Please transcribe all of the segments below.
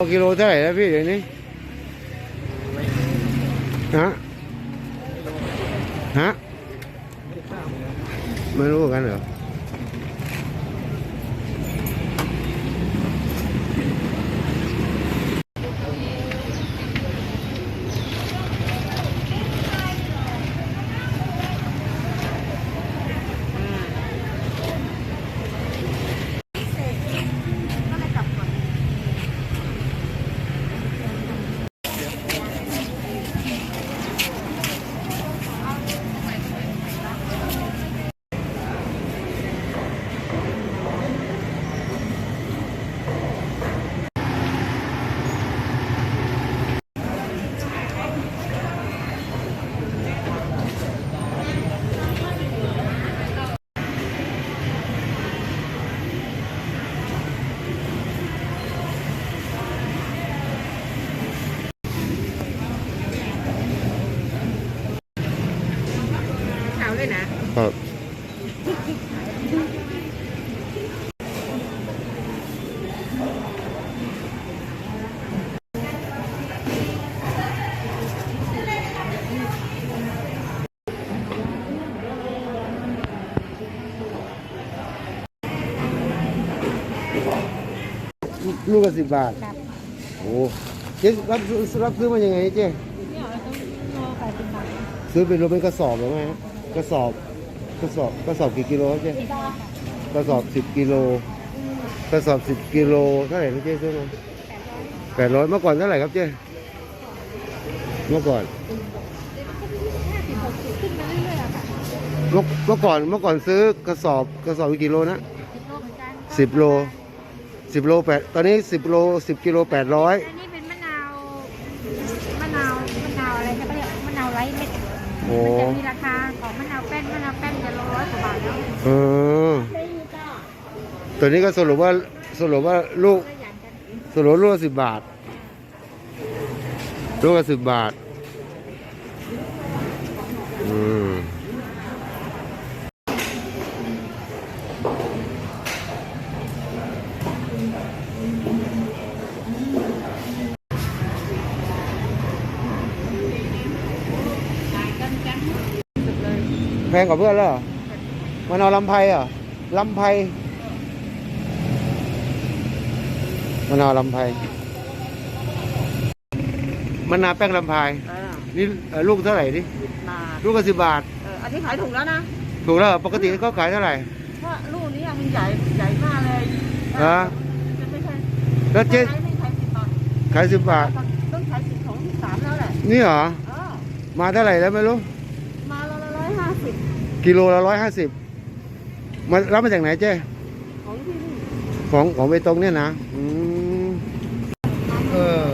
กิโลเท่าไหร่แล้วพี่เดี๋ยวนี้ฮะฮะไม่รู้กันเหรอ ขาวเลยนะครับลูกละสิบบาท ครับโอ้เจ๊รับซื้อรับซื้อมายังไงเจ๊เนี่ยเราต้องโลแปดสิบบาท ซื้อเป็นรถเป็นกระสอบหรือไงฮะ กระสอบกระสอบกระสอบกี่กิโลครับเจ๊สิบบาทกระสอบสิบกิโลกระสอบสิบกิโลเท่าไหร่นะเจ๊ซื้อมาแปดร้อยเมื่อก่อนเท่าไหร่ครับเจ๊เมื่อก่อนห้าสิบหกสิบขึ้นมาเรื่อยๆอะค่ะเมื่อเมื่อก่อนเมื่อก่อนซื้อกระสอบกระสอบกี่กิโลนะสิบโลเหมือนกันสิบโลสิบโลแปดตอนนี้สิบโลสิบกิโลแปดร้อยอันนี้เป็นมะนาวมะนาวมะนาวอะไรนะเขาเรียกมะนาวไร้เม็ด โอ้มันจะมีราคาของมะนาวแป้นมะนาวแป้นจะโลร้อยกว่าบาทแล้วเออตัวนี้ก็สรุปว่าสรุปว่าลูก ก็อย่างกันสรุปลูกสิบบาท ลูกละสิบบาท อืม แพงกว่าเพื่อนแล้วเหรอมันเอาลำไพเหรอะลำไพมันเอาลำไพมันนาแป้งลำไพเออนี่เอ่อลูกเท่าไหร่ดิบาทลูกก็สิบบาทเอออันนี้ขายถูกแล้วนะถูกแล้วเหรอปกติเขาขายเท่าไหร่เพราะลูกนี้มันใหญ่ใหญ่มากเลยฮะจะไม่ใช่แล้วเจ๊ไม่ขายสิบบาทขายสิบบาทต้องขายสิบสองสิบสามแล้วแหละนี่เหรอเออมาเท่าไหร่แล้วไม่รู้ มาละร้อยห้าสิบ กิโลละร้อยห้าสิบมันรับมาจากไหนเจ๊ของที่นี่ของของเบตงเนี่ยนะอืมเออ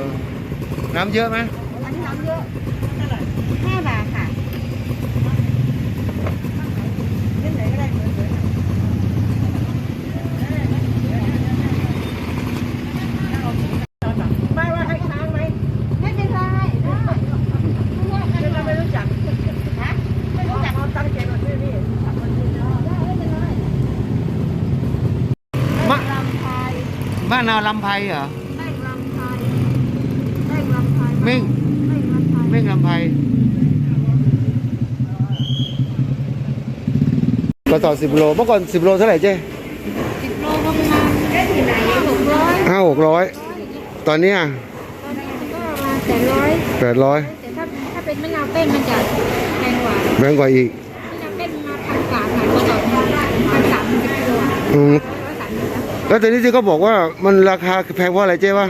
น้ำเยอะไหมอันนี้น้ำเยอะ ห้าบาทค่ะ เล่นไหนก็ได้เหมือนเดิมไม่ว่าให้ค้างไหม ไม่เป็นไรได้ ไม่เราไม่รู้จัก ฮะไม่รู้จัก เอาตั้งใจมาซื้อนี่ทำมันซื้อเนาะ ได้ไม่เป็นไร มะ ลำไทย มะนาวลำไพเหรอแป้งลำไทยแป้งลำไทยเม่งแป้งลำไทย เม่งลำไพก็ต่อสิบโลเมื่อก่อนสิบโลเท่าไหร่เจ๊สิบโลก็ประมาณได้ที่ไหนหกร้อยห้าหกร้อยตอนเนี้ยตอนนี้ก็ประมาณแปดร้อยแปดร้อยแต่ถ้าถ้าเป็นมะนาวเป้นมันจะแพงกว่าแพงกว่าอีกมะนาวเป้นมาพันสามขายก็ต่อพันสามสิบกิโลอืมร้อยสามสิบ แล้วแต่นี้ที่เขาบอกว่ามันราคาแพงเพราะอะไรเจ๊วะ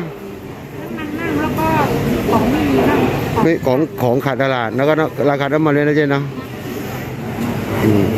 มันนั่แล้วก็ของไม่มีนั่ของของขาดตลาดแล้วก็ราคาน้ำมันเลยนะเจ๊นะอืม